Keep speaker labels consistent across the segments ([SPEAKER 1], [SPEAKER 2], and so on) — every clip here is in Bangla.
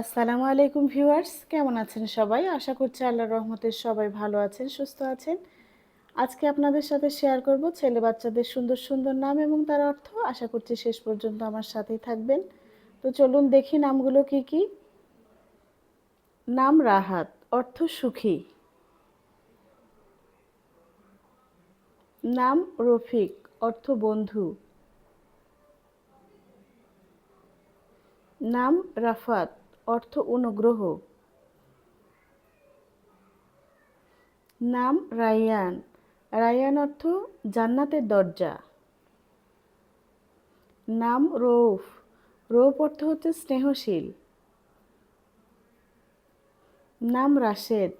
[SPEAKER 1] আসসালামু আলাইকুম ভিউয়ার্স, কেমন আছেন সবাই? আশা করছি আল্লাহর রহমতে সবাই ভালো আছেন, সুস্থ আছেন। আজকে আপনাদের সাথে শেয়ার করব ছেলে বাচ্চাদের সুন্দর সুন্দর নাম এবং তার অর্থ। আশা করছি শেষ পর্যন্ত আমার সাথেই থাকবেন। তো চলুন দেখি নামগুলো কি কি। নাম রাহাত, অর্থ সুখী। নাম রফিক, অর্থ বন্ধু। নাম রাফাত অর্থ অনুগ্রহ। নাম রায়ান। রায়ান অর্থ জান্নাতের দরজা। নাম রৌফ। রৌফ অর্থ হচ্ছে স্নেহশীল। নাম রাশেদ।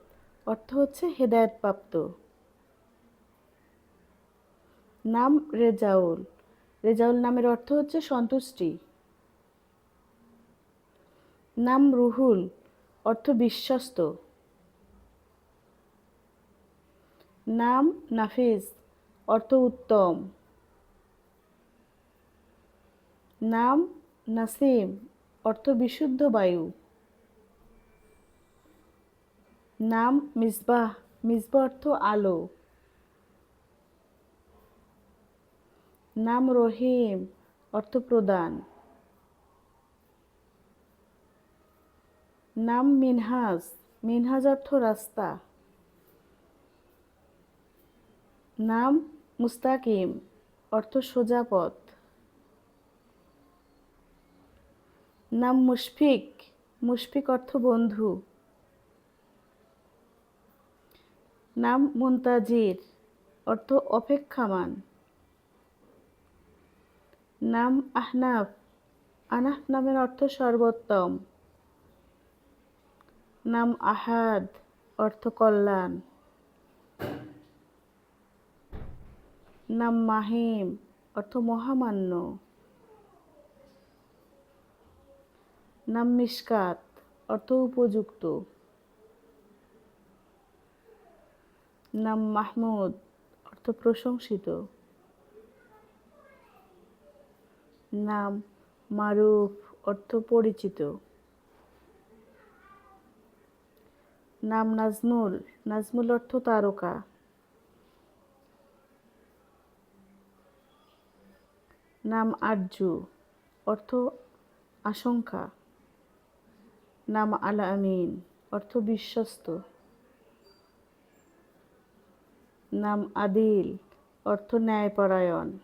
[SPEAKER 1] অর্থ হচ্ছে হেদায়তপ্রাপ্ত। নাম রেজাউল। রেজাউল নামের অর্থ হচ্ছে সন্তুষ্টি। নাম রুহুল, অর্থ বিশ্বস্ত। নাম নাফিস অর্থ উত্তম। নাম নাসিম, অর্থ বিশুদ্ধ বায়ু। নাম মিসবাহ মিসবাহ অর্থ আলো। নাম রহিম, অর্থ প্রদান। নাম মিনহাজ। মিনহাজ অর্থ রাস্তা। নাম মুস্তাকিম, অর্থ সোজা পথ। নাম মুশফিক মুশফিক অর্থ বন্ধু। নাম মুন্তাজির, অর্থ অপেক্ষামান। নাম আহনাফ আনাফ নামের অর্থ সর্বোত্তম। নাম আহাদ, অর্থ কল্যাণ। নাম মাহিম, অর্থ মহামান্য। নাম মিসকাত, অর্থ উপযুক্ত। নাম মাহমুদ, অর্থ প্রশংসিত। নাম মারুফ, অর্থ পরিচিত। নাম নাজমুল। নাজমুল অর্থ তারকা। নাম আরজু, অর্থ আশঙ্কা। নাম আল আমিন অর্থ বিশ্বস্ত। নাম আদিল, অর্থ ন্যায়পরায়ণ।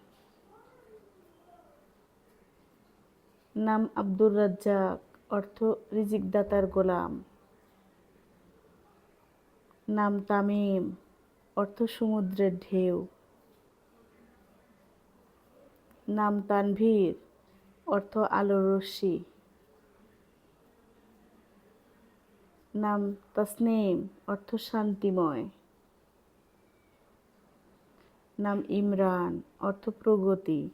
[SPEAKER 1] নাম আব্দুর রাজ্জাক, অর্থ রিজিকদাতার গোলাম। নাম তামিম অর্থ সমুদ্রের ঢেউ। নাম তানভীর, অর্থ আলোর রশ্মি। নাম তসনিম, অর্থ শান্তিময়। নাম ইমরান, অর্থ প্রগতি।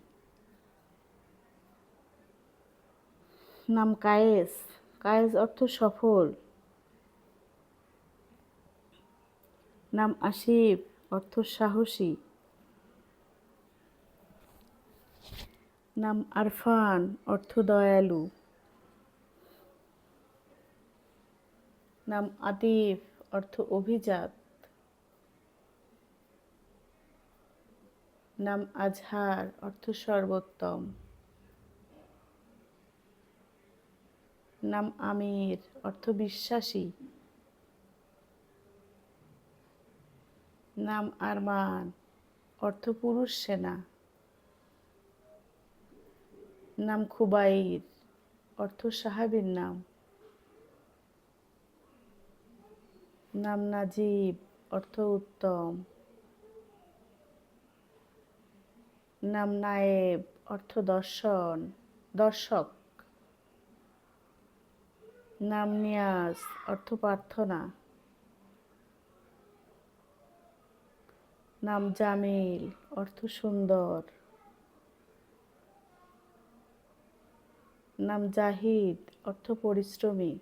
[SPEAKER 1] নাম কায়েস কায়েস অর্থ সফল। নাম আসিফ, অর্থ সাহসী। নাম আরফান, অর্থ দয়ালু। নাম আতিফ, অর্থ অভিজাত। নাম আজহার, অর্থ সর্বোত্তম। নাম আমির, অর্থ বিশ্বাসী। নাম আরমান অর্থ পুরুষ সেনা। নাম খুবাইর, অর্থ সাহাবীর নাম। নাম নাজিব, অর্থ উত্তম। নাম নায়েব, অর্থ দর্শন, দর্শক। নাম নিয়াজ, অর্থ প্রার্থনা। নাম জামিল, অর্থ সুন্দর। নাম জাহিদ, অর্থ পরিশ্রমী।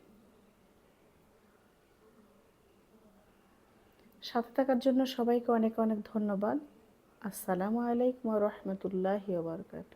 [SPEAKER 1] সাথে থাকার জন্য সবাইকে অনেক অনেক ধন্যবাদ। আসসালামু আলাইকুম রহমতুল্লাহ বারকাত